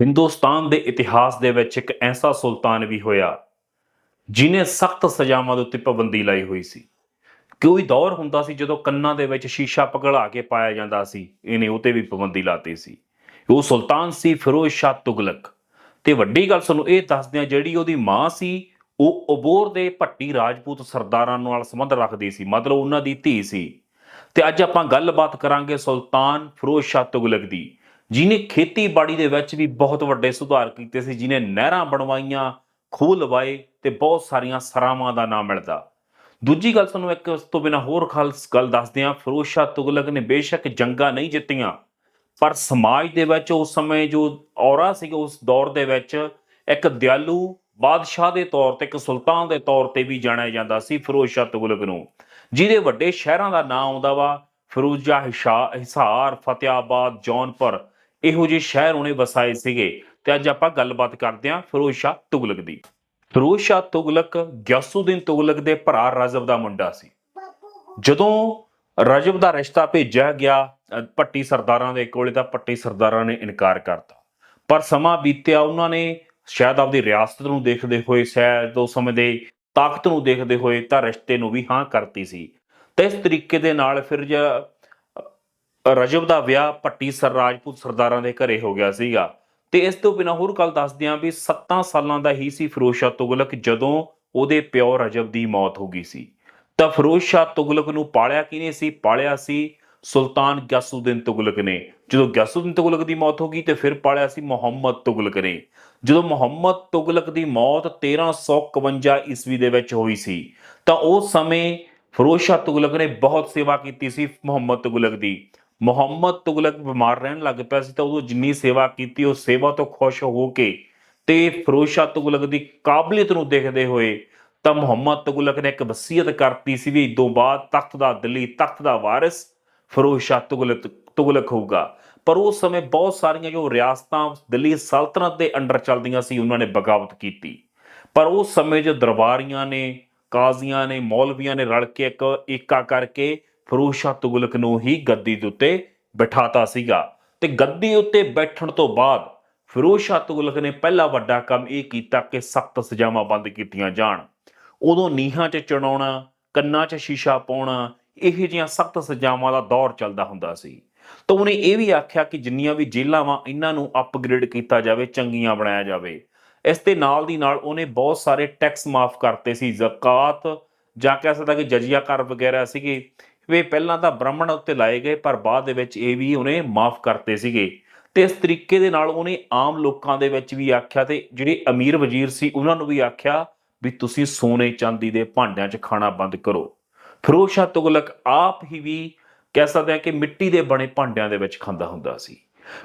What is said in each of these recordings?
ਹਿੰਦੁਸਤਾਨ ਦੇ ਇਤਿਹਾਸ ਦੇ ਵਿੱਚ ਇੱਕ ਐਸਾ ਸੁਲਤਾਨ ਵੀ ਹੋਇਆ ਜਿਨੇ ਸਖਤ ਸਜ਼ਾਵਾਂ ਦੇ ਉੱਤੇ ਪਾਬੰਦੀ ਲਾਈ ਹੋਈ ਸੀ। ਕੋਈ ਦੌਰ ਹੁੰਦਾ ਸੀ ਜਦੋਂ ਕੰਨਾਂ ਦੇ ਵਿੱਚ ਸ਼ੀਸ਼ਾ ਪਗਲਾ ਕੇ ਪਾਇਆ ਜਾਂਦਾ ਸੀ, ਇਹਨੇ ਉਤੇ ਵੀ ਪਾਬੰਦੀ ਲਾਤੀ ਸੀ। ਉਹ ਸੁਲਤਾਨ ਸੀ ਫਿਰੋਜ਼ ਸ਼ਾਹ ਤੁਗਲਕ। ਤੇ ਵੱਡੀ ਗੱਲ ਸਾਨੂੰ ਇਹ ਦੱਸਦੇ ਆ ਜਿਹੜੀ ਉਹਦੀ ਮਾਂ ਸੀ, ਉਹ ਅਬੋਰ ਦੇ ਭੱਟੀ ਰਾਜਪੂਤ ਸਰਦਾਰਾਂ ਨਾਲ ਸੰਬੰਧ ਰੱਖਦੀ ਸੀ, ਮਤਲਬ ਉਹਨਾਂ ਦੀ ਧੀ ਸੀ। ਤੇ ਅੱਜ ਆਪਾਂ ਗੱਲਬਾਤ ਕਰਾਂਗੇ ਸੁਲਤਾਨ ਫਿਰੋਜ਼ ਸ਼ਾਹ ਤੁਗਲਕ ਦੀ। ਜਿਨੇ ਖੇਤੀਬਾੜੀ ਦੇ ਵਿੱਚ ਵੀ ਬਹੁਤ ਵੱਡੇ ਸੁਧਾਰ ਕੀਤੇ ਸੀ, ਜਿਨੇ ਨਹਿਰਾਂ ਬਣਵਾਈਆਂ, ਖੂਹ ਲਵਾਏ ਤੇ ਬਹੁਤ ਸਾਰੀਆਂ ਸਰਾਵਾਂ ਦਾ ਨਾਮ ਮਿਲਦਾ। ਦੂਜੀ ਗੱਲ ਤੁਹਾਨੂੰ ਇੱਕ ਉਸ ਤੋਂ ਬਿਨਾ ਹੋਰ ਖਾਲਸ ਗੱਲ ਦੱਸਦੇ ਹਾਂ। ਫਿਰੋਜ਼ ਸ਼ਾਹ ਤੁਗਲਕ ਨੇ ਬੇਸ਼ੱਕ ਜੰਗਾਂ ਨਹੀਂ ਜਿੱਤੀਆਂ, ਪਰ ਸਮਾਜ ਦੇ ਵਿੱਚ ਉਸ ਸਮੇਂ ਜੋ ਔਰਾ ਸੀ ਉਸ ਦੌਰ ਦੇ ਵਿੱਚ ਇੱਕ ਦਿਆਲੂ ਬਾਦਸ਼ਾਹ ਦੇ ਤੌਰ ਤੇ, ਇੱਕ ਸੁਲਤਾਨ ਦੇ ਤੌਰ ਤੇ ਵੀ ਜਾਣਿਆ ਜਾਂਦਾ ਸੀ ਫਿਰੋਜ਼ ਸ਼ਾਹ ਤੁਗਲਕ ਨੂੰ, ਜਿਹਦੇ ਵੱਡੇ ਸ਼ਹਿਰਾਂ ਦਾ ਨਾਮ ਆਉਂਦਾ ਵਾ, ਫਿਰੋਜ਼ਾ ਹਿਸ਼ਾ, ਹਿਸਾਰ ਫਤਿਆਬਾਦ ਜੌਨਪੁਰ। ਇਹੋ ਜਿਹੇ ਸ਼ਹਿਰ ਉਹਨੇ ਵਸਾਏ ਸੀਗੇ ਤੇ ਅੱਜ ਆਪਾਂ ਗੱਲਬਾਤ ਕਰਦੇ ਹਾਂ ਫਿਰੋਜ਼ ਸ਼ਾਹ ਤੁਗਲਕ ਦੀ। ਫਿਰੋਜ਼ ਸ਼ਾਹ ਤੁਗਲਕ ਗਿਆਸੁਦੀਨ ਤੁਗਲਕ ਦੇ ਭਰਾ ਰਜ਼ਬ ਦਾ ਮੁੰਡਾ ਸੀ। ਜਦੋਂ ਰਜਬ ਦਾ ਰਿਸ਼ਤਾ ਭੇਜਿਆ ਗਿਆ ਅ, ਪੱਟੀ ਸਰਦਾਰਾਂ ਦੇ ਕੋਲੇ ਤਾਂ ਪੱਟੀ ਸਰਦਾਰਾਂ ਨੇ ਇਨਕਾਰ ਕਰਤਾ। ਪਰ ਸਮਾਂ ਬੀਤਿਆ ਉਹਨਾਂ ਨੇ ਸ਼ਾਇਦ ਆਪਦੀ ਰਿਆਸਤ ਨੂੰ ਦੇਖਦੇ ਹੋਏ ਸ਼ਾਇਦ ਉਸ ਸਮੇਂ ਦੇ ਤਾਕਤ ਨੂੰ ਦੇਖਦੇ ਹੋਏ ਤਾਂ ਰਿਸ਼ਤੇ ਨੂੰ ਵੀ ਹਾਂ ਕਰਤੀ ਸੀ। ਤੇ ਇਸ ਤਰੀਕੇ ਦੇ ਨਾਲ ਫਿਰ ਜ ਰਜਬ ਦਾ ਵਿਆਹ ਪੱਟੀ ਸਰ ਰਾਜਪੂਤ ਸਰਦਾਰਾਂ ਦੇ ਘਰੇ ਹੋ ਗਿਆ ਸੀਗਾ। ਤੇ ਇਸ ਤੋਂ ਬਿਨਾਂ ਹੋਰ ਗੱਲ ਦੱਸਦੇ ਹਾਂ ਵੀ 7 ਸਾਲਾਂ ਦਾ ਹੀ ਸੀ ਫਿਰੋਜ਼ ਸ਼ਾਹ ਤੁਗਲਕ, ਜਦੋਂ ਉਹਦੇ ਪਿਓ ਰਜਬ ਦੀ ਮੌਤ ਹੋ ਗਈ ਸੀ। ਤਾਂ ਫਿਰੋਜ਼ ਸ਼ਾਹ ਤੁਗਲਕ ਨੂੰ ਪਾਲਿਆ ਕਿਨੇ ਸੀ? ਪਾਲਿਆ ਸੀ ਸੁਲਤਾਨ ਗਿਆਸੁਦੀਨ ਤੁਗਲਕ ਨੇ। ਜਦੋਂ ਗਿਆਸੁਦੀਨ ਤੁਗਲਕ ਦੀ ਮੌਤ ਹੋ ਗਈ ਤੇ ਫਿਰ ਪਾਲਿਆ ਸੀ ਮੁਹੰਮਦ ਤੁਗਲਕ ਨੇ। ਜਦੋਂ ਮੁਹੰਮਦ ਤੁਗਲਕ ਦੀ ਮੌਤ 1351 ਈਸਵੀ ਦੇ ਵਿੱਚ ਹੋਈ ਸੀ, ਤਾਂ ਉਸ ਸਮੇਂ ਫਿਰੋਜ਼ ਸ਼ਾਹ ਤੁਗਲਕ ਨੇ ਬਹੁਤ ਸੇਵਾ ਕੀਤੀ ਸੀ ਮੁਹੰਮਦ ਤੁਗਲਕ ਦੀ। ਮੁਹੰਮਦ ਤੁਗਲਕ ਬਿਮਾਰ ਰਹਿਣ ਲੱਗ ਪਿਆ ਸੀ ਤਾਂ ਉਦੋਂ ਜਿੰਨੀ ਸੇਵਾ ਕੀਤੀ, ਉਹ ਸੇਵਾ ਤੋਂ ਖੁਸ਼ ਹੋ ਕੇ ਤੇ ਫਿਰੋਜ਼ ਸ਼ਾਹ ਤੁਗਲਕ ਦੀ ਕਾਬਲੀਅਤ ਨੂੰ ਦੇਖਦੇ ਹੋਏ ਤਾਂ ਮੁਹੰਮਦ ਤੁਗਲਕ ਨੇ ਇੱਕ ਵਸੀਅਤ ਕਰਤੀ ਸੀ ਵੀ ਇਦੋਂ ਬਾਅਦ ਤਖਤ ਦਾ ਦਿੱਲੀ, ਤਖਤ ਦਾ ਵਾਰਿਸ ਫਿਰੋਜ਼ ਸ਼ਾਹ ਤੁਗਲਕ ਤੁਗਲਕ ਹੋਊਗਾ। ਪਰ ਉਸ ਸਮੇਂ ਬਹੁਤ ਸਾਰੀਆਂ ਜੋ ਰਿਆਸਤਾਂ ਦਿੱਲੀ ਸਲਤਨਤ ਦੇ ਅੰਡਰ ਚੱਲਦੀਆਂ ਸੀ, ਉਹਨਾਂ ਨੇ ਬਗਾਵਤ ਕੀਤੀ। ਪਰ ਉਸ ਸਮੇਂ ਜੋ ਦਰਬਾਰੀਆਂ ਨੇ, ਕਾਜ਼ੀਆਂ ਨੇ, ਮੌਲਵੀਆਂ ਨੇ ਰਲ ਕੇ ਇੱਕ ਏਕਾ ਕਰਕੇ ਫਿਰੋਜ਼ ਸ਼ਾਹ ਤੁਗਲਕ ਨੂੰ ਹੀ ਗੱਦੀ ਦੇ ਉੱਤੇ ਬਿਠਾਤਾ ਸੀਗਾ ਤੇ ਗੱਦੀ ਉੱਤੇ ਬੈਠਣ ਤੋਂ ਬਾਅਦ ਫਿਰੋਜ਼ ਸ਼ਾਹ ਤੁਗਲਕ ਨੇ ਪਹਿਲਾ ਵੱਡਾ ਕੰਮ ਇਹ ਕੀਤਾ ਕਿ ਸਖਤ ਸਜ਼ਾਵਾਂ ਬੰਦ ਕੀਤੀਆਂ ਜਾਣ। ਉਦੋਂ ਨੀਹਾਂ 'ਚ ਚੜਾਉਣਾ ਕੰਨਾਂ 'ਚ ਸ਼ੀਸ਼ਾ ਪਾਉਣਾ, ਇਹੋ ਜਿਹੀਆਂ ਸਖਤ ਸਜ਼ਾਵਾਂ ਦਾ ਦੌਰ ਚੱਲਦਾ ਹੁੰਦਾ ਸੀ। ਤਾਂ ਉਹਨੇ ਇਹ ਵੀ ਆਖਿਆ ਕਿ ਜਿੰਨੀਆਂ ਵੀ ਜੇਲ੍ਹਾਂ ਵਾਂ, ਇਹਨਾਂ ਨੂੰ ਅਪਗ੍ਰੇਡ ਕੀਤਾ ਜਾਵੇ, ਚੰਗੀਆਂ ਬਣਾਇਆ ਜਾਵੇ। ਇਸ ਦੇ ਨਾਲ ਦੀ ਨਾਲ ਉਹਨੇ ਬਹੁਤ ਸਾਰੇ ਟੈਕਸ ਮਾਫ ਕਰਤੇ ਸੀ, ਜ਼ਕਾਤ ਜਾਂ ਕਹਿ ਸਕਦਾ ਕਿ ਜਜ਼ੀਆ ਕਰ ਵਗੈਰਾ ਸੀਗੇ। ਵੇ ਪਹਿਲਾਂ ਤਾਂ ਬ੍ਰਾਹਮਣ ਉੱਤੇ ਲਾਏ ਗਏ, ਪਰ ਬਾਅਦ ਦੇ ਵਿੱਚ ਇਹ ਵੀ ਉਹਨੇ ਮਾਫ ਕਰਤੇ ਸੀਗੇ। ਤੇ ਇਸ ਤਰੀਕੇ ਦੇ ਨਾਲ ਉਹਨੇ ਆਮ ਲੋਕਾਂ ਦੇ ਵਿੱਚ ਵੀ ਆਖਿਆ ਤੇ ਜਿਹੜੇ ਅਮੀਰ ਵਜ਼ੀਰ ਸੀ, ਉਹਨਾਂ ਨੂੰ ਵੀ ਆਖਿਆ ਵੀ ਤੁਸੀਂ ਸੋਨੇ ਚਾਂਦੀ ਦੇ ਭਾਂਡਿਆਂ 'ਚ ਖਾਣਾ ਬੰਦ ਕਰੋ। ਫਿਰੋਜ਼ ਸ਼ਾਹ ਤੁਗਲਕ ਆਪ ਹੀ ਵੀ ਕਹਿ ਸਕਦੇ ਆ ਕਿ ਮਿੱਟੀ ਦੇ ਬਣੇ ਭਾਂਡਿਆਂ ਦੇ ਵਿੱਚ ਖਾਂਦਾ ਹੁੰਦਾ ਸੀ।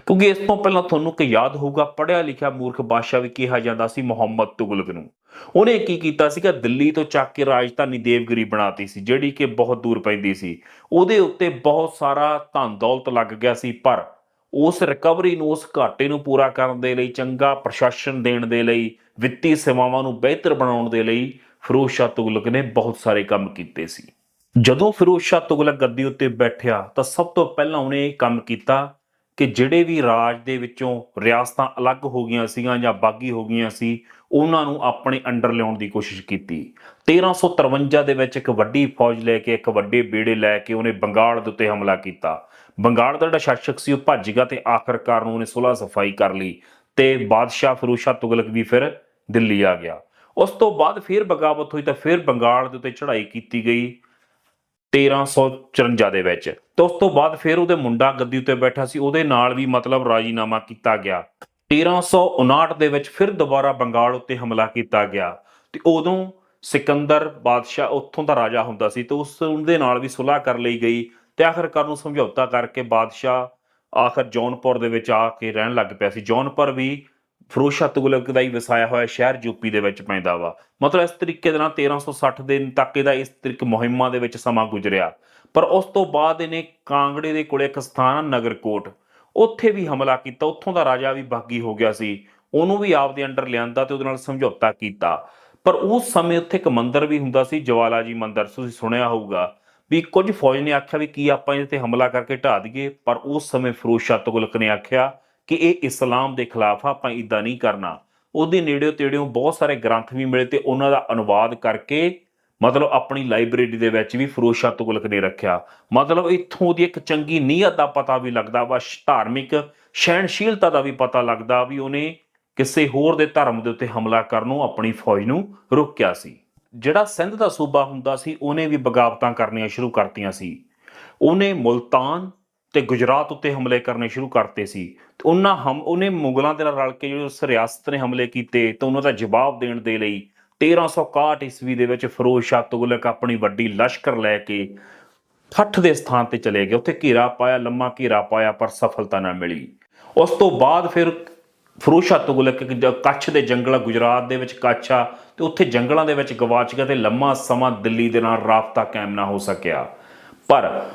ਕਿਉਂਕਿ ਇਸ ਤੋਂ ਪਹਿਲਾਂ ਤੁਹਾਨੂੰ ਕਿ ਯਾਦ ਹੋਊਗਾ ਪੜਿਆ ਲਿਖਿਆ ਮੂਰਖ ਬਾਦਸ਼ਾਹ ਵੀ ਕਿਹਾ ਜਾਂਦਾ ਸੀ ਮੁਹੰਮਦ ਤੁਗਲਕ ਨੂੰ। ਉਹਨੇ ਕੀ ਕੀਤਾ ਸੀਗਾ? ਦਿੱਲੀ ਤੋਂ ਚੱਕ ਕੇ ਰਾਜਧਾਨੀ ਦੇਵਗਿਰੀ ਬਣਾਤੀ ਸੀ, ਜਿਹੜੀ ਕਿ ਬਹੁਤ ਦੂਰ ਪੈਂਦੀ ਸੀ। ਉਹਦੇ ਉੱਤੇ ਬਹੁਤ ਸਾਰਾ ਧਨ ਦੌਲਤ ਲੱਗ ਗਿਆ ਸੀ, ਪਰ ਉਸ ਰਿਕਵਰੀ ਨੂੰ, ਉਸ ਘਾਟੇ ਨੂੰ ਪੂਰਾ ਕਰਨ ਦੇ ਲਈ, ਚੰਗਾ ਪ੍ਰਸ਼ਾਸਨ ਦੇਣ ਦੇ ਲਈ, ਵਿੱਤੀ ਸੇਵਾਵਾਂ ਨੂੰ ਬਿਹਤਰ ਬਣਾਉਣ ਦੇ ਲਈ ਫਿਰੋਜ਼ ਸ਼ਾਹ ਤੁਗਲਕ ਨੇ ਬਹੁਤ ਸਾਰੇ ਕੰਮ ਕੀਤੇ ਸੀ। ਜਦੋਂ ਫਿਰੋਜ਼ ਸ਼ਾਹ ਤੁਗਲਕ ਗੱਦੀ ਉੱਤੇ ਬੈਠਿਆ, ਤਾਂ ਸਭ ਤੋਂ ਪਹਿਲਾਂ ਉਹਨੇ ਇਹ ਕੰਮ ਕੀਤਾ ਕਿ ਜਿਹੜੇ ਵੀ ਰਾਜ ਦੇ ਵਿੱਚੋਂ ਰਿਆਸਤਾਂ ਅਲੱਗ ਹੋ ਗਈਆਂ ਸੀਗੀਆਂ ਜਾਂ ਬਾਗੀ ਹੋ ਗਈਆਂ ਸੀ, ਉਹਨਾਂ ਨੂੰ ਆਪਣੇ ਅੰਡਰ ਲਿਆਉਣ ਦੀ ਕੋਸ਼ਿਸ਼ ਕੀਤੀ। 1353 ਦੇ ਵਿੱਚ ਇੱਕ ਵੱਡੀ ਫੌਜ ਲੈ ਕੇ, ਇੱਕ ਵੱਡੇ ਬੇੜੇ ਲੈ ਕੇ ਉਹਨੇ ਬੰਗਾਲ ਦੇ ਉੱਤੇ ਹਮਲਾ ਕੀਤਾ। ਬੰਗਾਲ ਦਾ ਜਿਹੜਾ ਸ਼ਾਸਕ ਸੀ, ਉਹ ਭੱਜ ਗਿਆ ਤੇ ਆਖਰਕਾਰ ਨੂੰ ਉਹਨੇ ਸੁਲ੍ਹਾ ਸਫ਼ਾਈ ਕਰ ਲਈ ਤੇ ਬਾਦਸ਼ਾਹ ਫਿਰੋਜ਼ ਤੁਗਲਕ ਵੀ ਫਿਰ ਦਿੱਲੀ ਆ ਗਿਆ। ਉਸ ਤੋਂ ਬਾਅਦ ਫਿਰ ਬਗਾਵਤ ਹੋਈ ਤਾਂ ਫਿਰ ਬੰਗਾਲ ਦੇ ਉੱਤੇ ਚੜ੍ਹਾਈ ਕੀਤੀ ਗਈ 1354 ਦੇ ਵਿੱਚ। ਤੇ ਉਸ ਤੋਂ ਬਾਅਦ ਫਿਰ ਉਹਦੇ ਮੁੰਡਾ ਗੱਦੀ ਉੱਤੇ ਬੈਠਾ ਸੀ, ਉਹਦੇ ਨਾਲ ਵੀ ਮਤਲਬ ਰਾਜੀਨਾਮਾ ਕੀਤਾ ਗਿਆ। 1359 ਦੇ ਵਿੱਚ ਫਿਰ ਦੁਬਾਰਾ ਬੰਗਾਲ ਉੱਤੇ ਹਮਲਾ ਕੀਤਾ ਗਿਆ। ਤੇ ਉਦੋਂ ਸਿਕੰਦਰ ਬਾਦਸ਼ਾਹ ਉੱਥੋਂ ਦਾ ਰਾਜਾ ਹੁੰਦਾ ਸੀ ਤੇ ਉਸ ਉਹਦੇ ਨਾਲ ਵੀ ਸੁਲਾਹ ਕਰ ਲਈ ਗਈ ਤੇ ਆਖਰਕਾਰ ਨੂੰ ਸਮਝੌਤਾ ਕਰਕੇ ਬਾਦਸ਼ਾਹ ਆਖਰ ਜੌਨਪੁਰ ਦੇ ਵਿੱਚ ਆ ਕੇ ਰਹਿਣ ਲੱਗ ਪਿਆ ਸੀ। ਜੌਨਪੁਰ ਵੀ ਫਿਰੋਜ਼ ਤੁਗਲਕ ਦਾ ਹੀ ਵਸਾਇਆ ਹੋਇਆ ਸ਼ਹਿਰ ਯੂਪੀ ਦੇ ਵਿੱਚ ਪੈਂਦਾ ਵਾ। ਮਤਲਬ ਇਸ ਤਰੀਕੇ ਦੇ ਨਾਲ 1360 ਦੇ ਤੱਕ ਇਹਦਾ ਇਸ ਤਰੀਕ ਮੁਹਿੰਮਾਂ ਦੇ ਵਿੱਚ ਸਮਾਂ ਗੁਜ਼ਰਿਆ। ਪਰ ਉਸ ਤੋਂ ਬਾਅਦ ਇਹਨੇ ਕਾਂਗੜੇ ਦੇ ਕੋਲੇ ਇੱਕ ਸਥਾਨ ਆ ਨਗਰਕੋਟ ਉੱਥੇ ਵੀ ਹਮਲਾ ਕੀਤਾ, ਉੱਥੋਂ ਦਾ ਰਾਜਾ ਵੀ ਬਾਗੀ ਹੋ ਗਿਆ ਸੀ। ਉਹਨੂੰ ਵੀ ਆਪ ਦੇ ਅੰਡਰ ਲਿਆਂਦਾ ਤੇ ਉਹਦੇ ਨਾਲ ਸਮਝੌਤਾ ਕੀਤਾ। ਪਰ ਉਸ ਸਮੇਂ ਉੱਥੇ ਇੱਕ ਮੰਦਿਰ ਵੀ ਹੁੰਦਾ ਸੀ ਜਵਾਲਾ ਜੀ ਮੰਦਿਰ, ਤੁਸੀਂ ਸੁਣਿਆ ਹੋਊਗਾ। ਵੀ ਕੁਝ ਫੌਜ ਨੇ ਆਖਿਆ ਵੀ ਕੀ ਆਪਾਂ ਇਹਦੇ ਤੇ ਹਮਲਾ ਕਰਕੇ ਢਾ ਦਈਏ, ਪਰ ਉਸ ਸਮੇਂ ਫਿਰੋਜ਼ ਸ਼ਾਹ ਤੁਗਲਕ ਨੇ ਆਖਿਆ ਕਿ ਇਹ ਇਸਲਾਮ ਦੇ ਖਿਲਾਫ ਆ, ਆਪਾਂ ਇਦਾਂ ਨਹੀਂ ਕਰਨਾ। ਉਹਦੇ ਨੇੜਿਓ ਤੇੜਿਓ ਬਹੁਤ ਸਾਰੇ ਗ੍ਰੰਥ ਵੀ ਮਿਲੇ ਤੇ ਉਹਨਾਂ ਦਾ ਅਨੁਵਾਦ ਕਰਕੇ ਮਤਲਬ ਆਪਣੀ ਲਾਇਬ੍ਰੇਰੀ ਦੇ ਵਿੱਚ ਵੀ ਫਿਰੋਜ਼ ਸ਼ਾਹ ਤੁਗਲਕ ਨੇ ਰੱਖਿਆ। ਮਤਲਬ ਇੱਥੋਂ ਦੀ ਇੱਕ ਚੰਗੀ ਨੀਅਤ ਦਾ ਪਤਾ ਵੀ ਲੱਗਦਾ ਵਾ, ਸ਼- ਧਾਰਮਿਕ ਸਹਿਣਸ਼ੀਲਤਾ ਦਾ ਵੀ ਪਤਾ ਲੱਗਦਾ ਵੀ ਉਹਨੇ ਕਿਸੇ ਹੋਰ ਦੇ ਧਰਮ ਦੇ ਉੱਤੇ ਹਮਲਾ ਕਰਨ ਨੂੰ ਆਪਣੀ ਫੌਜ ਨੂੰ ਰੋਕਿਆ ਸੀ। ਜਿਹੜਾ ਸਿੰਧ ਦਾ ਸੂਬਾ ਹੁੰਦਾ ਸੀ, ਉਹਨੇ ਵੀ ਬਗਾਵਤਾਂ ਕਰਨੀਆਂ ਸ਼ੁਰੂ ਕਰਤੀਆਂ ਸੀ। ਉਹਨੇ ਮੁਲਤਾਨ ਤੇ ਗੁਜਰਾਤ ਉੱਤੇ ਹਮਲੇ ਕਰਨੇ ਸ਼ੁਰੂ ਕਰਤੇ ਸੀ। ਤੇ ਉਹਨਾਂ ਹਮ, ਉਹਨੇ ਮੁਗਲਾਂ ਦੇ ਨਾਲ ਰਲ ਕੇ ਜਿਹੜੇ ਉਸ ਰਿਆਸਤ ਨੇ ਹਮਲੇ ਕੀਤੇ, ਤਾਂ ਉਹਨਾਂ ਦਾ ਜਵਾਬ ਦੇਣ ਦੇ ਲਈ 1361 ਈਸਵੀ ਦੇ ਵਿੱਚ ਫਿਰੋਜ਼ ਸ਼ਾਹ ਤੁਗਲਕ ਆਪਣੀ ਵੱਡੀ ਲਸ਼ਕਰ ਲੈ ਕੇ ਠੱਠ ਦੇ ਸਥਾਨ ਤੇ ਚਲੇ ਗਏ। ਉੱਥੇ ਘੇਰਾ ਪਾਇਆ, ਲੰਮਾ ਘੇਰਾ ਪਾਇਆ, ਪਰ ਸਫਲਤਾ ਨਾ ਮਿਲੀ। ਉਸ ਤੋਂ ਬਾਅਦ ਫਿਰ ਫਿਰੋਜ਼ ਸ਼ਾਹ ਤੁਗਲਕ ਕੱਛ ਦੇ ਜੰਗਲ, ਗੁਜਰਾਤ ਦੇ ਵਿੱਚ ਕੱਛ ਆ ਤੇ ਉੱਥੇ ਜੰਗਲਾਂ ਦੇ ਵਿੱਚ ਗਵਾਚ ਗਿਆ ਤੇ ਲੰਮਾ ਸਮਾਂ ਦਿੱਲੀ ਦੇ ਨਾਲ ਰਾਬਤਾ ਕਾਇਮ ਨਾ ਹੋ ਸਕਿਆ। ਪਰ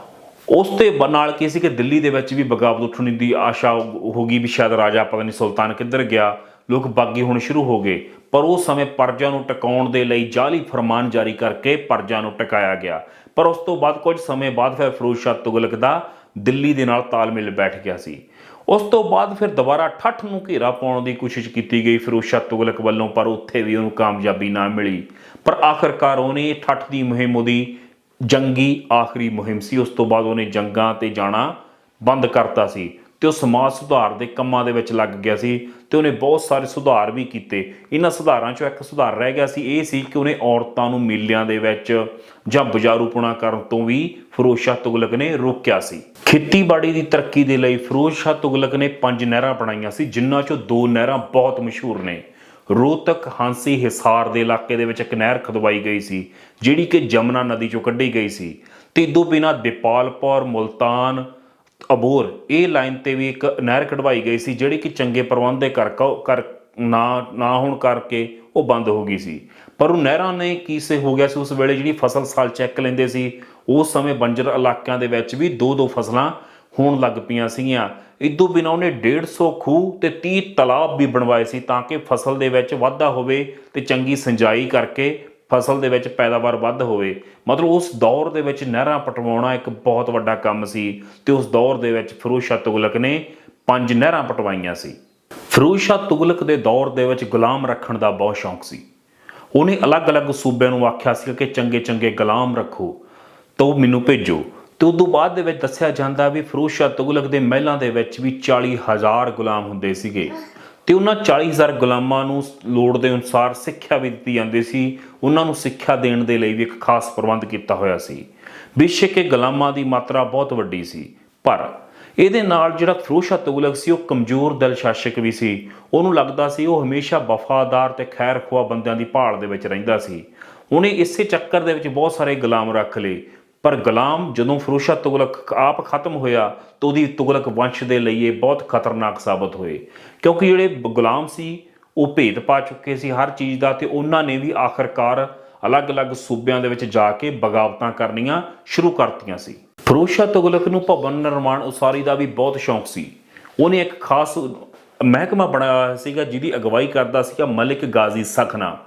ਉਸ ਤੇ ਨਾਲ ਕੀ ਸੀ ਕਿ ਦਿੱਲੀ ਦੇ ਵਿੱਚ ਵੀ ਬਗਾਵਤ ਉੱਠਣ ਦੀ ਆਸ਼ਾ ਹੋ ਗਈ ਵੀ ਸ਼ਾਇਦ ਰਾਜਾ ਪਤਾ ਨਹੀਂ ਸੁਲਤਾਨ ਕਿੱਧਰ ਗਿਆ। ਲੋਕ ਬਾਗੀ ਹੋਣ ਸ਼ੁਰੂ ਹੋ ਗਏ। ਪਰ ਉਸ ਸਮੇਂ ਪਰਜਾ ਨੂੰ ਟਿਕਾਉਣ ਦੇ ਲਈ ਜਾਲੀ ਫਰਮਾਨ ਜਾਰੀ ਕਰਕੇ ਪਰਜਾ ਨੂੰ ਟਿਕਾਇਆ ਗਿਆ। ਪਰ ਉਸ ਤੋਂ ਬਾਅਦ ਕੁਝ ਸਮੇਂ ਬਾਅਦ ਫਿਰ ਫਿਰੋਜ਼ ਸ਼ਾਹ ਤੁਗਲਕ ਦਾ ਦਿੱਲੀ ਦੇ ਨਾਲ ਤਾਲਮੇਲ ਬੈਠ ਗਿਆ ਸੀ। ਉਸ ਤੋਂ ਬਾਅਦ ਫਿਰ ਦੁਬਾਰਾ ਠੱਠ ਨੂੰ ਘੇਰਾ ਪਾਉਣ ਦੀ ਕੋਸ਼ਿਸ਼ ਕੀਤੀ ਗਈ ਫਿਰੋਜ਼ ਸ਼ਾਹ ਤੁਗਲਕ ਵੱਲੋਂ, ਪਰ ਉੱਥੇ ਵੀ ਉਹਨੂੰ ਕਾਮਯਾਬੀ ਨਾ ਮਿਲੀ। ਪਰ ਆਖਰਕਾਰ ਉਹਨੇ ਠੱਠ ਦੀ ਮੁਹਿੰਮ, ਉਹਦੀ ਜੰਗੀ ਆਖਰੀ ਮੁਹਿੰਮ ਸੀ। ਉਸ ਤੋਂ ਬਾਅਦ ਉਹਨੇ ਜੰਗਾਂ ਤੇ ਜਾਣਾ ਬੰਦ ਕਰਤਾ ਸੀ। ਤੇ ਉਹ ਸਮਾਜ ਸੁਧਾਰ ਦੇ ਕੰਮਾਂ ਦੇ ਵਿੱਚ ਲੱਗ ਗਿਆ ਸੀ ਤੇ ਉਹਨੇ ਬਹੁਤ ਸਾਰੇ ਸੁਧਾਰ ਵੀ ਕੀਤੇ। ਇਹਨਾਂ ਸੁਧਾਰਾਂ ਚੋਂ ਇੱਕ ਸੁਧਾਰ ਰਹਿ ਗਿਆ ਸੀ, ਇਹ ਸੀ ਕਿ ਉਹਨੇ ਔਰਤਾਂ ਨੂੰ ਮੇਲਿਆਂ ਦੇ ਵਿੱਚ ਜਾਂ ਬਜ਼ਾਰੂਪਣਾ ਕਰਨ ਤੋਂ ਵੀ ਫਿਰੋਜ਼ ਸ਼ਾਹ ਤੁਗਲਕ ਨੇ ਰੋਕਿਆ ਸੀ। ਖੇਤੀਬਾੜੀ ਦੀ ਤਰੱਕੀ ਦੇ ਲਈ ਫਿਰੋਜ਼ ਸ਼ਾਹ ਤੁਗਲਕ ਨੇ ਪੰਜ ਨਹਿਰਾਂ ਬਣਾਈਆਂ ਸੀ, ਜਿਨ੍ਹਾਂ ਚੋਂ ਦੋ ਨਹਿਰਾਂ ਬਹੁਤ ਮਸ਼ਹੂਰ ਨੇ। ਰੋਹਤਕ ਹਾਂਸੀ ਹਿਸਾਰ ਦੇ ਇਲਾਕੇ ਦੇ ਵਿੱਚ ਇੱਕ ਨਹਿਰ ਖਦਵਾਈ ਗਈ ਸੀ, ਜਿਹੜੀ ਕਿ ਜਮਨਾ ਨਦੀ ਚੋਂ ਕੱਢੀ ਗਈ ਸੀ। ਤੇ ਇਦੋਂ ਬਿਨਾਂ ਦੀਪਾਲਪੁਰ ਮੁਲਤਾਨ ਅਬੋਰ, ਇਹ ਲਾਈਨ ਤੇ ਵੀ ਇੱਕ ਨਹਿਰ ਕਢਵਾਈ ਗਈ ਸੀ, ਜਿਹੜੀ ਕਿ ਚੰਗੇ ਪ੍ਰਬੰਧ ਦੇ ਕਰ ਕਰ, ਨਾ ਨਾ ਹੋਣ ਕਰਕੇ ਉਹ ਬੰਦ ਹੋ ਗਈ ਸੀ। ਪਰ ਉਹ ਨਹਿਰਾਂ ਨੇ ਕੀ ਸੇ ਹੋ ਗਿਆ ਸੀ, ਉਸ ਵੇਲੇ ਜਿਹੜੀ ਫਸਲ ਸਾਲ ਚੈੱਕ ਲੈਂਦੇ ਸੀ, ਉਸ ਸਮੇਂ ਬੰਜਰ ਇਲਾਕਿਆਂ ਦੇ ਵਿੱਚ ਵੀ ਦੋ ਦੋ ਫਸਲਾਂ ਹੋਣ ਲੱਗ ਪਈਆਂ ਸੀਗੀਆਂ। ਇਦੋਂ ਬਿਨਾਂ ਉਹਨੇ 150 ਖੂਹ ਤੇ 30 ਤਲਾਬ ਵੀ ਬਣਵਾਏ ਸੀ, ਤਾਂ ਕਿ ਫਸਲ ਦੇ ਵਿੱਚ ਵਾਧਾ ਹੋਵੇ ਤੇ ਚੰਗੀ ਸਿੰਜਾਈ ਕਰਕੇ ਫਸਲ ਦੇ ਵਿੱਚ ਪੈਦਾਵਾਰ ਵੱਧ ਹੋਵੇ। ਮਤਲਬ ਉਸ ਦੌਰ ਦੇ ਵਿੱਚ ਨਹਿਰਾਂ ਪਟਵਾਉਣਾ ਇੱਕ ਬਹੁਤ ਵੱਡਾ ਕੰਮ ਸੀ ਤੇ ਉਸ ਦੌਰ ਦੇ ਵਿੱਚ ਫਿਰੋਜ਼ ਸ਼ਾਹ ਤੁਗਲਕ ਨੇ ਪੰਜ ਨਹਿਰਾਂ ਪਟਵਾਈਆਂ ਸੀ। ਫਿਰੋਜ਼ ਸ਼ਾਹ ਤੁਗਲਕ ਦੇ ਦੌਰ ਦੇ ਵਿੱਚ ਗੁਲਾਮ ਰੱਖਣ ਦਾ ਬਹੁਤ ਸ਼ੌਂਕ ਸੀ। ਉਹਨੇ ਅਲੱਗ-ਅਲੱਗ ਸੂਬਿਆਂ ਨੂੰ ਆਖਿਆ ਸੀ ਕਿ ਚੰਗੇ-ਚੰਗੇ ਗੁਲਾਮ ਰੱਖੋ, ਤਾਂ ਉਹ ਮੈਨੂੰ ਭੇਜੋ। ਤੇ ਤੋਂ ਬਾਅਦ ਦੇ ਵਿੱਚ ਦੱਸਿਆ ਜਾਂਦਾ ਵੀ ਫਿਰੋਜ਼ ਸ਼ਾਹ ਤੁਗਲਕ ਦੇ ਮਹਿਲਾਂ ਦੇ ਵਿੱਚ ਵੀ 40000 ਗੁਲਾਮ ਹੁੰਦੇ ਸੀਗੇ। ਤੇ ਉਹਨਾਂ 40000 ਗੁਲਾਮਾਂ ਨੂੰ ਲੋੜ ਦੇ ਅਨੁਸਾਰ ਸਿੱਖਿਆ ਵੀ ਦਿੱਤੀ ਜਾਂਦੀ ਸੀ। ਉਹਨਾਂ ਨੂੰ ਸਿੱਖਿਆ ਦੇਣ ਦੇ ਲਈ ਵੀ ਇੱਕ ਖਾਸ ਪ੍ਰਬੰਧ ਕੀਤਾ ਹੋਇਆ ਸੀ। ਬੇਸ਼ੱਕ ਇਹ ਗੁਲਾਮਾਂ ਦੀ ਮਾਤਰਾ ਬਹੁਤ ਵੱਡੀ ਸੀ, ਪਰ ਇਹਦੇ ਨਾਲ ਜਿਹੜਾ ਫਿਰੋਜ਼ ਸ਼ਾਹ ਤੁਗਲਕ ਸੀ, ਉਹ ਕਮਜ਼ੋਰ ਦਿਲ ਸ਼ਾਸਕ ਵੀ ਸੀ। ਉਹਨੂੰ ਲੱਗਦਾ ਸੀ ਉਹ ਹਮੇਸ਼ਾ ਵਫਾਦਾਰ ਤੇ ਖੁਆ ਬੰਦਿਆਂ ਦੀ ਭਾਲ ਦੇ ਵਿੱਚ ਰਹਿੰਦਾ ਸੀ। ਉਹਨੇ ਇਸੇ ਚੱਕਰ ਦੇ ਵਿੱਚ ਬਹੁਤ ਸਾਰੇ ਗੁਲਾਮ ਰੱਖ ਲਏ। ਪਰ ਗੁਲਾਮ ਜਦੋਂ ਫਿਰੋਜ਼ ਤੁਗਲਕ ਆਪ ਖਤਮ ਹੋਇਆ ਤਾਂ ਉਹਦੀ ਤੁਗਲਕ ਵੰਸ਼ ਦੇ ਲਈ ਇਹ ਬਹੁਤ ਖਤਰਨਾਕ ਸਾਬਤ ਹੋਏ। ਕਿਉਂਕਿ ਜਿਹੜੇ ਗੁਲਾਮ ਸੀ, ਉਹ ਭੇਦ ਪਾ ਚੁੱਕੇ ਸੀ ਹਰ ਚੀਜ਼ ਦਾ ਤੇ ਉਹਨਾਂ ਨੇ ਵੀ ਆਖਰਕਾਰ ਅਲੱਗ-ਅਲੱਗ ਸੂਬਿਆਂ ਦੇ ਵਿੱਚ ਜਾ ਕੇ ਬਗਾਵਤਾਂ ਕਰਨੀਆਂ ਸ਼ੁਰੂ ਕਰਤੀਆਂ ਸੀ। ਫਿਰੋਜ਼ ਤੁਗਲਕ ਨੂੰ ਭਵਨ ਨਿਰਮਾਣ ਉਸਾਰੀ ਦਾ ਵੀ ਬਹੁਤ ਸ਼ੌਂਕ ਸੀ। ਉਹਨੇ ਇੱਕ ਖਾਸ ਮਹਿਕਮਾ ਬਣਾਇਆ ਹੋਇਆ ਸੀਗਾ ਜਿਹਦੀ ਅਗਵਾਈ ਕਰਦਾ ਸੀਗਾ ਮਲਿਕ ਗਾਜ਼ੀ ਸਖਨਾ।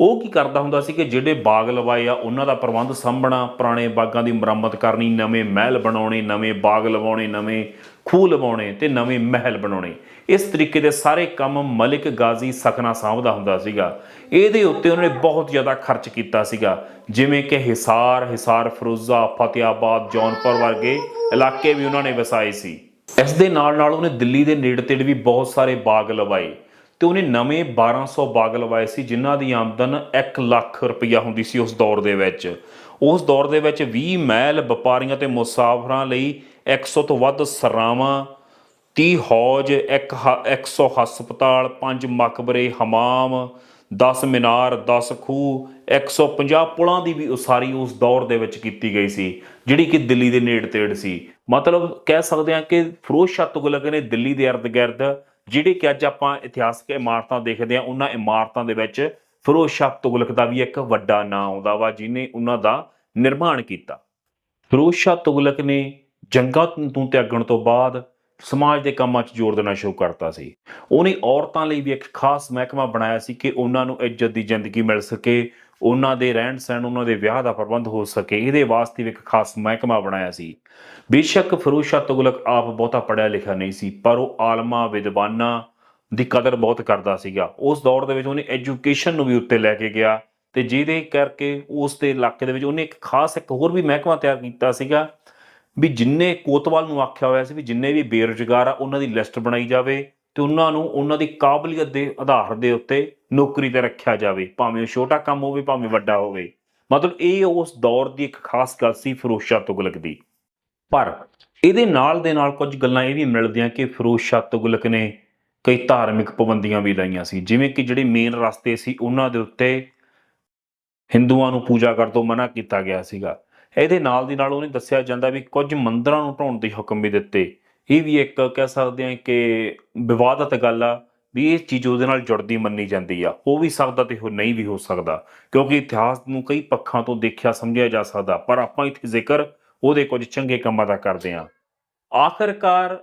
ਉਹ ਕੀ ਕਰਦਾ ਹੁੰਦਾ ਸੀ ਕਿ ਜਿਹੜੇ ਬਾਗ ਲਵਾਏ ਆ, ਉਹਨਾਂ ਦਾ ਪ੍ਰਬੰਧ ਸਾਂਭਣਾ, ਪੁਰਾਣੇ ਬਾਗਾਂ ਦੀ ਮੁਰੰਮਤ ਕਰਨੀ, ਨਵੇਂ ਮਹਿਲ ਬਣਾਉਣੇ, ਨਵੇਂ ਬਾਗ ਲਵਾਉਣੇ, ਨਵੇਂ ਖੂਹ ਲਵਾਉਣੇ ਤੇ ਨਵੇਂ ਮਹਿਲ ਬਣਾਉਣੇ। ਇਸ ਤਰੀਕੇ ਦੇ ਸਾਰੇ ਕੰਮ ਮਲਿਕ ਗਾਜ਼ੀ ਸਖਨਾ ਸਾਂਭਦਾ ਹੁੰਦਾ ਸੀਗਾ। ਇਹਦੇ ਉੱਤੇ ਉਹਨਾਂ ਨੇ ਬਹੁਤ ਜ਼ਿਆਦਾ ਖਰਚ ਕੀਤਾ ਸੀਗਾ। ਜਿਵੇਂ ਕਿ ਹਿਸਾਰ ਹਿਸਾਰ ਫਿਰੋਜ਼ਾ ਫਤਿਆਬਾਦ ਜੌਨਪੁਰ ਵਰਗੇ ਇਲਾਕੇ ਵੀ ਉਹਨਾਂ ਨੇ ਵਸਾਏ ਸੀ। ਇਸ ਦੇ ਨਾਲ ਨਾਲ ਉਹਨੇ ਦਿੱਲੀ ਦੇ ਨੇੜੇ ਤੇੜੇ ਵੀ ਬਹੁਤ ਸਾਰੇ ਬਾਗ ਲਵਾਏ। ਤੇ ਉਹਨੇ ਨਵੇਂ 1200 ਬਾਗ ਲਵਾਏ ਸੀ, ਜਿਨ੍ਹਾਂ ਦੀ ਆਮਦਨ 1 ਲੱਖ ਰੁਪਈਆ ਹੁੰਦੀ ਸੀ ਉਸ ਦੌਰ ਦੇ ਵਿੱਚ। ਉਸ ਦੌਰ ਦੇ ਵਿੱਚ 20 ਮਹਿਲ ਵਪਾਰੀਆਂ ਤੇ ਮੁਸਾਫਰਾਂ ਲਈ 100 ਤੋਂ ਵੱਧ ਸਰਾਵਾਂ 30 ਹੌਜ, ਇੱਕ ਹ- 100 ਹਸਪਤਾਲ 5 ਮਕਬਰੇ, ਹਮਾਮ 10 ਮੀਨਾਰ 10 ਖੂਹ 150 ਪੁਲਾਂ ਦੀ ਵੀ ਉਸਾਰੀ ਉਸ ਦੌਰ ਦੇ ਵਿੱਚ ਕੀਤੀ ਗਈ ਸੀ, ਜਿਹੜੀ ਕਿ ਦਿੱਲੀ ਦੇ ਨੇੜੇ ਤੇੜ ਸੀ। ਮਤਲਬ ਕਹਿ ਸਕਦੇ ਹਾਂ ਕਿ ਫਿਰੋਜ਼ ਸ਼ਾਹ ਤੁਗਲਕ ਨੇ ਦਿੱਲੀ ਦੇ ਅਰਦ ਗਿਰਦ ਜਿਹੜੇ ਕਿ ਅੱਜ ਆਪਾਂ ਇਤਿਹਾਸਕ ਇਮਾਰਤਾਂ ਦੇਖਦੇ ਹਾਂ, ਉਹਨਾਂ ਇਮਾਰਤਾਂ ਦੇ ਵਿੱਚ ਫਿਰੋਜ਼ ਸ਼ਾਹ ਤੁਗਲਕ ਦਾ ਵੀ ਇੱਕ ਵੱਡਾ ਨਾਂ ਆਉਂਦਾ ਵਾ ਜਿਨੇ ਉਹਨਾਂ ਦਾ ਨਿਰਮਾਣ ਕੀਤਾ। ਫਿਰੋਜ਼ ਸ਼ਾਹ ਤੁਗਲਕ ਨੇ ਜੰਗਾਂ ਤੋਂ ਤਿਆਗਣ ਤੋਂ ਬਾਅਦ ਸਮਾਜ ਦੇ ਕੰਮਾਂ 'ਚ ਜ਼ੋਰ ਦੇਣਾ ਸ਼ੁਰੂ ਕਰਤਾ ਸੀ। ਉਹਨੇ ਔਰਤਾਂ ਲਈ ਵੀ ਇੱਕ ਖਾਸ ਮਹਿਕਮਾ ਬਣਾਇਆ ਸੀ ਕਿ ਉਹਨਾਂ ਨੂੰ ਇੱਜ਼ਤ ਦੀ ਜ਼ਿੰਦਗੀ ਮਿਲ ਸਕੇ ਉਹਨਾਂ ਦੇ ਰਹਿਣ ਸਹਿਣ, ਉਹਨਾਂ ਦੇ ਵਿਆਹ ਦਾ ਪ੍ਰਬੰਧ ਹੋ ਸਕੇ। ਇਹਦੇ ਵਾਸਤੇ ਵੀ ਇੱਕ ਖਾਸ ਮਹਿਕਮਾ ਬਣਾਇਆ ਸੀ। ਬੇਸ਼ੱਕ ਫਿਰੋਜ਼ ਸ਼ਾਹ ਤੁਗਲਕ ਆਪ ਬਹੁਤਾ ਪੜ੍ਹਿਆ ਲਿਖਿਆ ਨਹੀਂ ਸੀ, ਪਰ ਉਹ ਆਲਮਾ ਵਿਦਵਾਨਾਂ ਦੀ ਕਦਰ ਬਹੁਤ ਕਰਦਾ ਸੀਗਾ। ਉਸ ਦੌਰ ਦੇ ਵਿੱਚ ਉਹਨੇ ਐਜੂਕੇਸ਼ਨ ਨੂੰ ਵੀ ਉੱਤੇ ਲੈ ਕੇ ਗਿਆ ਤੇ ਜਿਹਦੇ ਕਰਕੇ ਉਸ ਦੇ ਇਲਾਕੇ ਦੇ ਵਿੱਚ ਉਹਨੇ ਇੱਕ ਖਾਸ ਇੱਕ ਹੋਰ ਵੀ ਮਹਿਕਮਾ ਤਿਆਰ ਕੀਤਾ ਸੀਗਾ ਵੀ ਜਿੰਨੇ ਕੋਤਵਾਲ ਨੂੰ ਆਖਿਆ ਹੋਇਆ ਸੀ ਵੀ ਜਿੰਨੇ ਵੀ ਬੇਰੁਜ਼ਗਾਰ ਆ, ਉਹਨਾਂ ਦੀ ਲਿਸਟ ਬਣਾਈ ਜਾਵੇ। ਤੇ ਉਹਨਾਂ ਨੂੰ ਉਹਨਾਂ ਦੀ ਕਾਬਲੀਅਤ ਦੇ ਆਧਾਰ ਦੇ ਉੱਤੇ ਨੌਕਰੀ ਤੇ ਰੱਖਿਆ ਜਾਵੇ, ਭਾਵੇਂ ਉਹ ਛੋਟਾ ਕੰਮ ਹੋਵੇ, ਭਾਵੇਂ ਵੱਡਾ ਹੋਵੇ। ਮਤਲਬ ਇਹ ਉਸ ਦੌਰ ਦੀ ਇੱਕ ਖਾਸ ਗੱਲ ਸੀ ਫਿਰੋਜ਼ ਸ਼ਾਹ ਤੁਗਲਕ ਦੀ। ਪਰ ਇਹਦੇ ਨਾਲ ਦੇ ਨਾਲ ਕੁਝ ਗੱਲਾਂ ਇਹ ਵੀ ਮਿਲਦੀਆਂ ਕਿ ਫਿਰੋਜ਼ ਸ਼ਾਹ ਤੁਗਲਕ ਨੇ ਕਈ ਧਾਰਮਿਕ ਪਾਬੰਦੀਆਂ ਵੀ ਲਾਈਆਂ ਸੀ। ਜਿਵੇਂ ਕਿ ਜਿਹੜੇ ਮੇਨ ਰਸਤੇ ਸੀ, ਉਹਨਾਂ ਦੇ ਉੱਤੇ ਹਿੰਦੂਆਂ ਨੂੰ ਪੂਜਾ ਕਰਨ ਤੋਂ ਮਨਾ ਕੀਤਾ ਗਿਆ ਸੀਗਾ। ਇਹਦੇ ਨਾਲ ਦੀ ਨਾਲ ਉਹਨੇ ਦੱਸਿਆ ਜਾਂਦਾ ਵੀ ਕੁਝ ਮੰਦਰਾਂ ਨੂੰ ਢਾਉਣ ਦੇ ਹੁਕਮ ਵੀ ਦਿੱਤੇ। ਇਹ ਵੀ ਇੱਕ ਕਹਿ ਸਕਦੇ ਹਾਂ ਕਿ ਵਿਵਾਦਤ ਗੱਲ ਆ ਵੀ ਇਹ ਚੀਜ਼ ਉਹਦੇ ਨਾਲ ਜੁੜਦੀ ਮੰਨੀ ਜਾਂਦੀ ਆ। ਹੋ ਵੀ ਸਕਦਾ ਤੇ ਉਹ ਨਹੀਂ ਵੀ ਹੋ ਸਕਦਾ। ਕਿਉਂਕਿ ਇਤਿਹਾਸ ਨੂੰ ਕਈ ਪੱਖਾਂ ਤੋਂ ਦੇਖਿਆ ਸਮਝਿਆ ਜਾ ਸਕਦਾ, ਪਰ ਆਪਾਂ ਇੱਥੇ ਜ਼ਿਕਰ ਉਹਦੇ ਕੁਝ ਚੰਗੇ ਕੰਮਾਂ ਦਾ ਕਰਦੇ ਹਾਂ। ਆਖਰਕਾਰ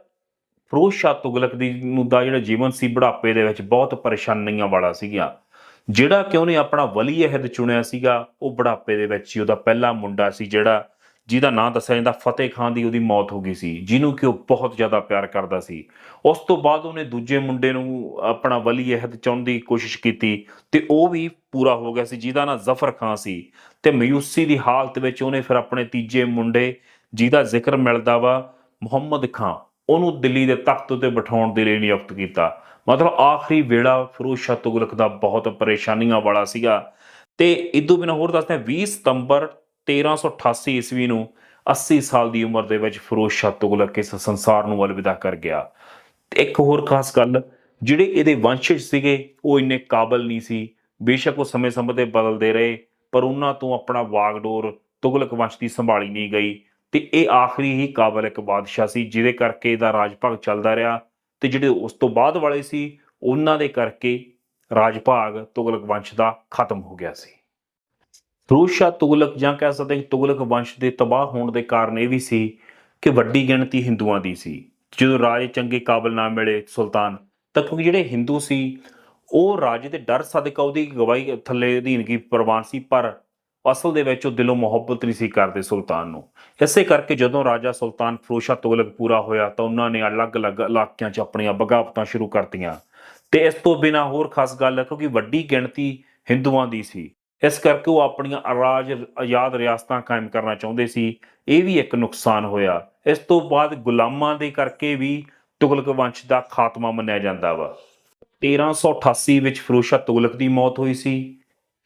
ਫਿਰੋਜ਼ ਸ਼ਾਹ ਤੁਗਲਕ ਦੀ ਨੂੰ ਦਾ ਜਿਹੜਾ ਜੀਵਨ ਸੀ ਬੁਢਾਪੇ ਦੇ ਵਿੱਚ ਬਹੁਤ ਪਰੇਸ਼ਾਨੀਆਂ ਵਾਲਾ ਸੀਗਾ। ਜਿਹੜਾ ਕਿ ਉਹਨੇ ਆਪਣਾ ਵਲੀ ਅਹਿਦ ਚੁਣਿਆ ਸੀਗਾ, ਉਹ ਬੁਢਾਪੇ ਦੇ ਵਿੱਚ ਹੀ ਉਹਦਾ ਪਹਿਲਾ ਮੁੰਡਾ ਸੀ ਜਿਹੜਾ ਜਿਹਦਾ ਨਾਂ ਦੱਸਿਆ ਜਾਂਦਾ ਫਤਿਹ ਖਾਨ ਦੀ ਉਹਦੀ ਮੌਤ ਹੋ ਗਈ ਸੀ, ਜਿਹਨੂੰ ਕਿ ਉਹ ਬਹੁਤ ਜ਼ਿਆਦਾ ਪਿਆਰ ਕਰਦਾ ਸੀ। ਉਸ ਤੋਂ ਬਾਅਦ ਉਹਨੇ ਦੂਜੇ ਮੁੰਡੇ ਨੂੰ ਆਪਣਾ ਵਲੀ ਅਹਿਦ ਚੁਣਨ ਦੀ ਕੋਸ਼ਿਸ਼ ਕੀਤੀ ਤੇ ਉਹ ਵੀ ਪੂਰਾ ਹੋ ਗਿਆ ਸੀ, ਜਿਹਦਾ ਨਾਂ ਜ਼ਫਰ ਖਾਨ ਸੀ। ਤੇ ਮਯੂਸੀ ਦੀ ਹਾਲਤ ਵਿੱਚ ਉਹਨੇ ਫਿਰ ਆਪਣੇ ਤੀਜੇ ਮੁੰਡੇ, ਜਿਹਦਾ ਜ਼ਿਕਰ ਮਿਲਦਾ ਵਾ, ਮੁਹੰਮਦ ਖਾਨ, ਉਹਨੂੰ ਦਿੱਲੀ ਦੇ ਤਖਤ ਉੱਤੇ ਬਿਠਾਉਣ ਦੇ ਲਈ ਨਿਯੁਕਤ ਕੀਤਾ। ਮਤਲਬ ਆਖਰੀ ਵੇਲਾ ਫਿਰੋਜ਼ ਸ਼ਾਹ ਤੁਗਲਕ ਦਾ ਬਹੁਤ ਪਰੇਸ਼ਾਨੀਆਂ ਵਾਲਾ ਸੀਗਾ। ਤੇ ਇਦੋਂ ਬਿਨਾਂ ਹੋਰ ਦੱਸਦੇ ਹਾਂ 20 ਸਤੰਬਰ 1388 ਈਸਵੀ ਨੂੰ 80 ਸਾਲ ਦੀ ਉਮਰ ਦੇ ਵਿੱਚ ਫਿਰੋਜ਼ ਸ਼ਾਹ ਤੁਗਲਕ ਇਸ ਸੰਸਾਰ ਨੂੰ ਅਲਵਿਦਾ ਕਰ ਗਿਆ। ਤੇ ਇੱਕ ਹੋਰ ਖਾਸ ਗੱਲ, ਜਿਹੜੇ ਇਹਦੇ ਵੰਸ਼ਜ ਸੀਗੇ, ਉਹ ਇੰਨੇ ਕਾਬਲ ਨਹੀਂ ਸੀ। ਬੇਸ਼ੱਕ ਉਹ ਸਮੇਂ-ਸਮੇਂ ਤੇ ਬਦਲਦੇ ਰਹੇ, ਪਰ ਉਹਨਾਂ ਤੋਂ ਆਪਣਾ ਵਾਗਡੋਰ ਤੁਗਲਕ ਵੰਸ਼ ਦੀ ਸੰਭਾਲੀ ਨਹੀਂ ਗਈ ਤੇ ਇਹ ਆਖਰੀ ਹੀ ਕਾਬਲ ਇੱਕ ਬਾਦਸ਼ਾਹ ਸੀ, ਜਿਹਦੇ ਕਰਕੇ ਇਹਦਾ ਰਾਜ ਭਾਗ ਚੱਲਦਾ ਰਿਹਾ ਤੇ ਜਿਹੜੇ ਉਸ ਤੋਂ ਬਾਅਦ ਵਾਲੇ ਸੀ, ਉਹਨਾਂ ਦੇ ਕਰਕੇ ਰਾਜ ਭਾਗ ਤੁਗਲਕ ਵੰਸ਼ ਦਾ ਖਤਮ ਹੋ ਗਿਆ ਸੀ। ਫਿਰੋਜ਼ ਤੁਗਲਕ ਜਾਂ ਕਹਿ ਸਕਦੇ ਤੁਗਲਕ ਵੰਸ਼ ਦੇ ਤਬਾਹ ਹੋਣ ਦੇ ਕਾਰਨ ਇਹ ਵੀ ਸੀ ਕਿ ਵੱਡੀ ਗਿਣਤੀ ਹਿੰਦੂਆਂ ਦੀ ਸੀ। ਜਦੋਂ ਰਾਜੇ ਚੰਗੇ ਕਾਬਲ ਨਾ ਮਿਲੇ ਸੁਲਤਾਨ, ਤਾਂ ਕਿਉਂਕਿ ਜਿਹੜੇ ਹਿੰਦੂ ਸੀ, ਉਹ ਰਾਜੇ ਦੇ ਡਰ ਸਦਕਾ ਉਹਦੀ ਗਵਾਹੀ ਥੱਲੇ ਅਧੀਨਗੀ ਪ੍ਰਵਾਨ ਸੀ, ਪਰ ਅਸਲ ਦੇ ਵਿੱਚ ਉਹ ਦਿਲੋਂ ਮੁਹੱਬਤ ਨਹੀਂ ਸੀ ਕਰਦੇ ਸੁਲਤਾਨ ਨੂੰ। ਇਸੇ ਕਰਕੇ ਜਦੋਂ ਰਾਜਾ ਸੁਲਤਾਨ ਫਿਰੋਜ਼ ਤੁਗਲਕ ਪੂਰਾ ਹੋਇਆ, ਤਾਂ ਉਹਨਾਂ ਨੇ ਅਲੱਗ-ਅਲੱਗ ਇਲਾਕਿਆਂ 'ਚ ਆਪਣੀਆਂ ਬਗਾਵਤਾਂ ਸ਼ੁਰੂ ਕਰਤੀਆਂ। ਤੇ ਇਸ ਤੋਂ ਬਿਨਾ ਹੋਰ ਖਾਸ ਗੱਲ ਹੈ, ਕਿਉਂਕਿ ਵੱਡੀ ਗਿਣਤੀ ਹਿੰਦੂਆਂ ਦੀ ਸੀ। ਇਸ ਕਰਕੇ ਉਹ ਆਪਣੀਆਂ ਰਾਜ ਆਜ਼ਾਦ ਰਿਆਸਤਾਂ ਕਾਇਮ ਕਰਨਾ ਚਾਹੁੰਦੇ ਸੀ। ਇਹ ਵੀ ਇੱਕ ਨੁਕਸਾਨ ਹੋਇਆ। ਇਸ ਤੋਂ ਬਾਅਦ ਗੁਲਾਮਾਂ ਦੇ ਕਰਕੇ ਵੀ ਤੁਗਲਕ ਵੰਸ਼ ਦਾ ਖਾਤਮਾ ਮੰਨਿਆ ਜਾਂਦਾ ਵਾ। 1388 ਵਿੱਚ ਫਿਰੋਜ਼ ਤੁਗਲਕ ਦੀ ਮੌਤ ਹੋਈ ਸੀ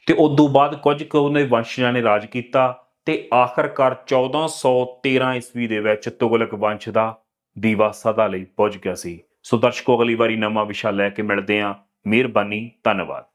ਤੇ ਉਸ ਤੋਂ ਬਾਅਦ ਕੁਝ ਕੁ ਉਹਨੇ ਵੰਸ਼ਜਾਂ ਨੇ ਰਾਜ ਕੀਤਾ ਤੇ ਆਖਰਕਾਰ 1413 ਈਸਵੀ ਦੇ ਵਿੱਚ ਤੁਗਲਕ ਵੰਸ਼ ਦਾ ਦੀਵਾ ਸਦਾ ਲਈ ਪੁੱਜ ਗਿਆ ਸੀ। ਸੋ ਦਰਸ਼ਕੋ, ਅਗਲੀ ਵਾਰੀ ਨਵਾਂ ਵਿਸ਼ਾ ਲੈ ਕੇ ਮਿਲਦੇ ਹਾਂ। ਮਿਹਰਬਾਨੀ, ਧੰਨਵਾਦ।